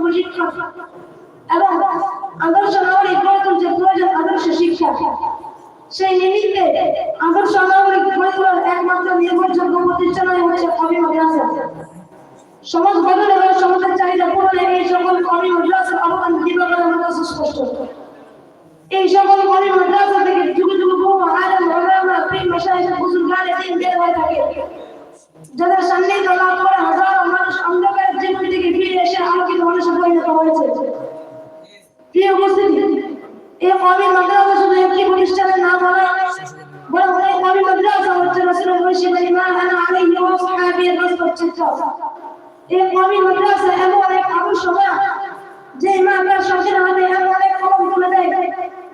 প্রশিক্ষণ এবং আদর্শ নাগরিক গড়ে তুলছে প্রয়োজন আদর্শ শিক্ষা, সেই নিমিত্তে আদর্শ নাগরিক গড়ে তোলার একমাত্র নির্ভরযোগ্য প্রতিষ্ঠানই হচ্ছে কবি মাদ্রাসা সমাজ প্রিয় উপস্থিতি এই কবি মাদ্রাসা একটি প্রতিষ্ঠানের নাম হলো বড় বড় কবি মাদ্রাসা হচ্ছে রাসূলুল্লাহ সাল্লাল্লাহু আলাইহি ওয়া সাহাবীর হস্তক্ষেপ এই কবি মাদ্রাসা এমন এক আবশ্যক যে ইমামরা সচেতন হবে এমন এক কলম তুলে দেয়,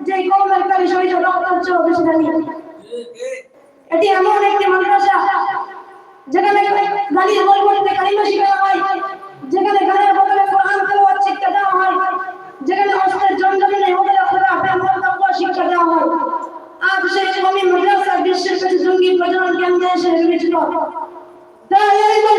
যে কলমের কারি শরীরে রক্তাঞ্চল বেশি এটি এমন একটি এই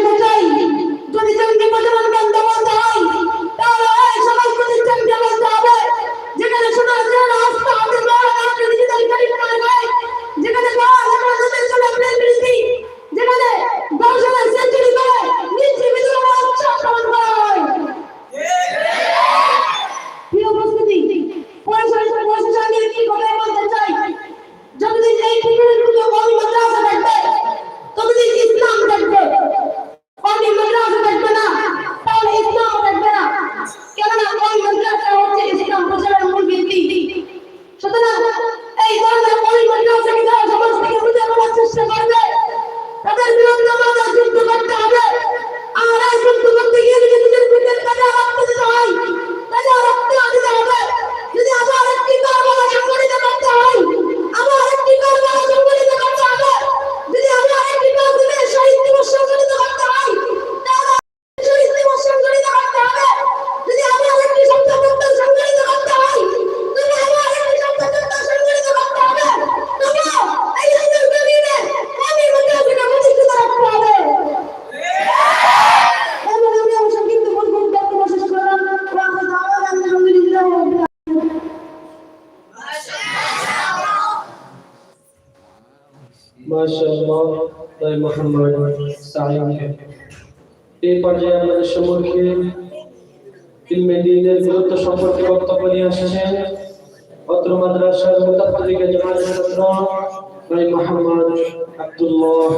মাশাআল্লাহ, তাই মোহাম্মদ সাইমকে এই পর্যায়ে আমাদের সম্মুখে ইলমে দ্বীনের গুরুত্ব সম্পর্কে বক্তব্য নিয়ে আসছেন অত্র মাদ্রাসার মুতাফাজিকে জামাত ছাত্র তাই মোহাম্মদ আব্দুল্লাহ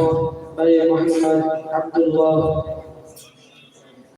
তাই মোহাম্মদ আব্দুল্লাহ।